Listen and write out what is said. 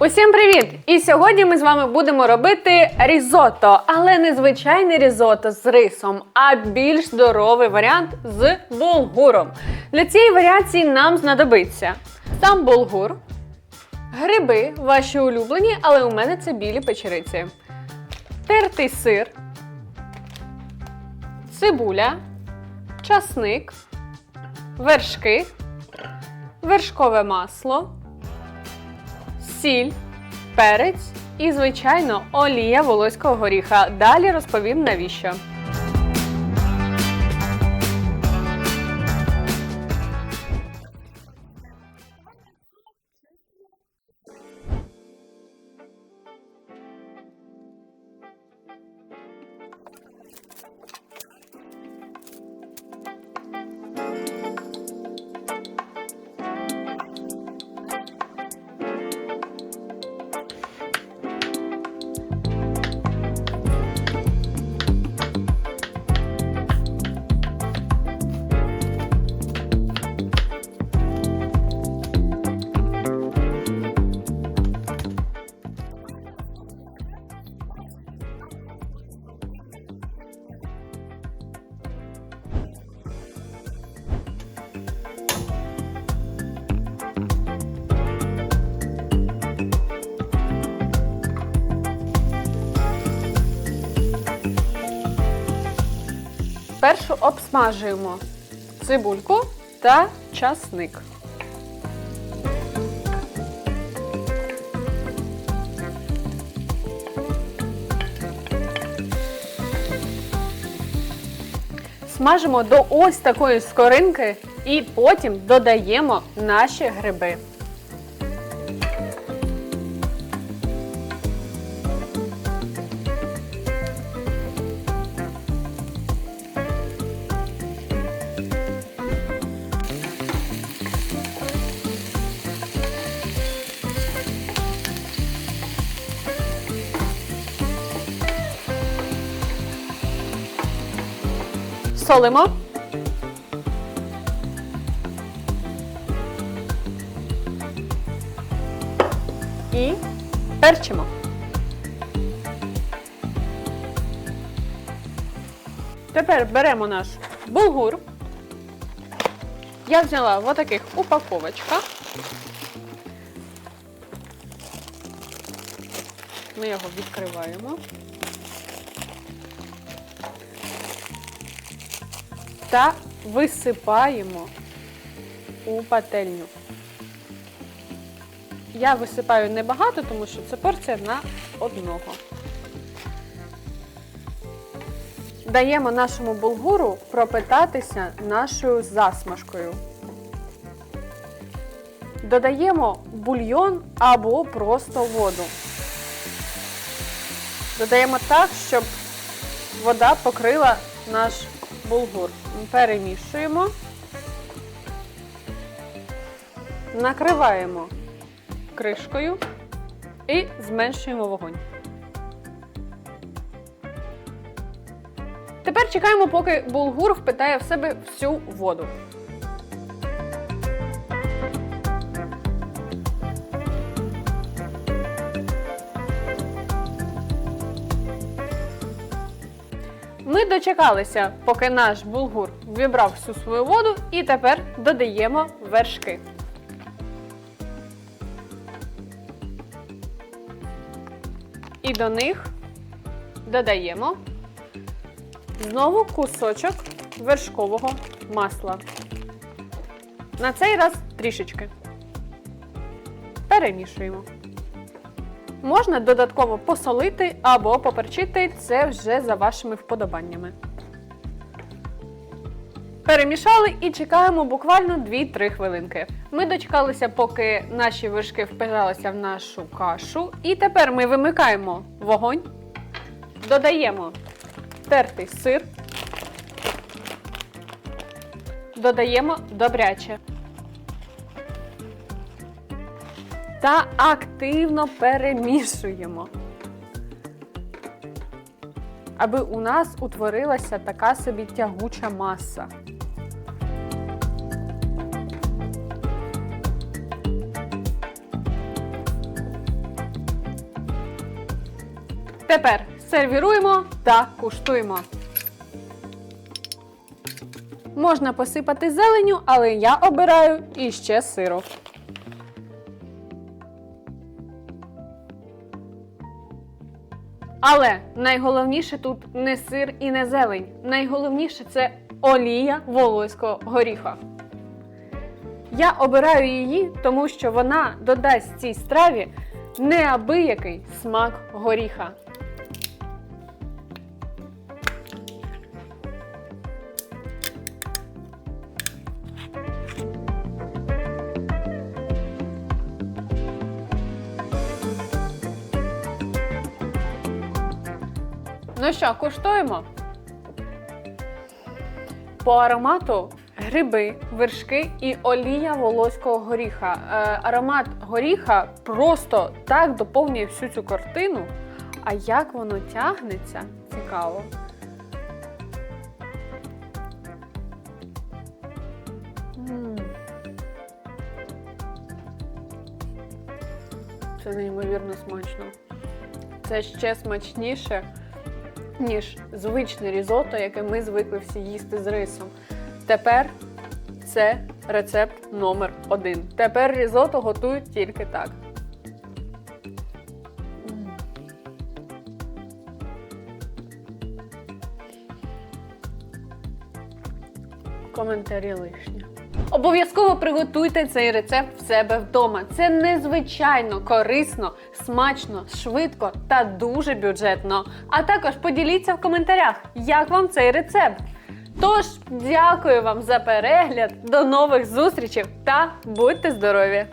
Усім привіт! І сьогодні ми з вами будемо робити різотто, але не звичайне різотто з рисом, а більш здоровий варіант з булгуром. Для цієї варіації нам знадобиться сам булгур, гриби, ваші улюблені, але у мене це білі печериці, тертий сир, цибуля, часник, вершки, вершкове масло сіль, перець і, звичайно, олія волоського горіха. Далі розповім навіщо. Першу обсмажуємо цибульку та часник. Смажимо до ось такої скоринки і потім додаємо наші гриби. Солимо. І перчимо. Тепер беремо наш булгур. Я взяла в таких упаковочках. Ми його відкриваємо. Та висипаємо у пательню. Я висипаю небагато, тому що це порція на одного. Даємо нашому булгуру пропитатися нашою засмажкою. Додаємо бульйон або просто воду. Додаємо так, щоб вода покрила наш булгур. Перемішуємо, накриваємо кришкою і зменшуємо вогонь. Тепер чекаємо, поки булгур впитає в себе всю воду. Ми дочекалися, поки наш булгур вібрав всю свою воду, і тепер додаємо вершки. І до них додаємо знову кусочок вершкового масла. На цей раз трішечки. Перемішуємо. Можна додатково посолити або поперчити це вже за вашими вподобаннями. Перемішали і чекаємо буквально 2-3 хвилинки. Ми дочекалися, поки наші вершки впиралися в нашу кашу. І тепер ми вимикаємо вогонь, додаємо тертий сир, додаємо добряче. Та активно перемішуємо. Аби у нас утворилася така собі тягуча маса. Тепер сервіруємо та куштуємо. Можна посипати зеленю, але я обираю іще сиру. Але найголовніше тут не сир і не зелень. Найголовніше це олія волоського горіха. Я обираю її, тому що вона додасть цій страві неабиякий смак горіха. Ну що, куштуємо? По аромату гриби, вершки і олія волоського горіха. Е, аромат горіха просто так доповнює всю цю картину. А як воно тягнеться, цікаво. Це неймовірно смачно. Це ще смачніше, ніж звичне різото, яке ми звикли всі їсти з рисом. Тепер це рецепт номер один. Тепер різото готують тільки так. Коментарі лишні. Обов'язково приготуйте цей рецепт в себе вдома. Це незвичайно корисно, смачно, швидко та дуже бюджетно. А також поділіться в коментарях, як вам цей рецепт. Тож, дякую вам за перегляд, до нових зустрічей та будьте здорові!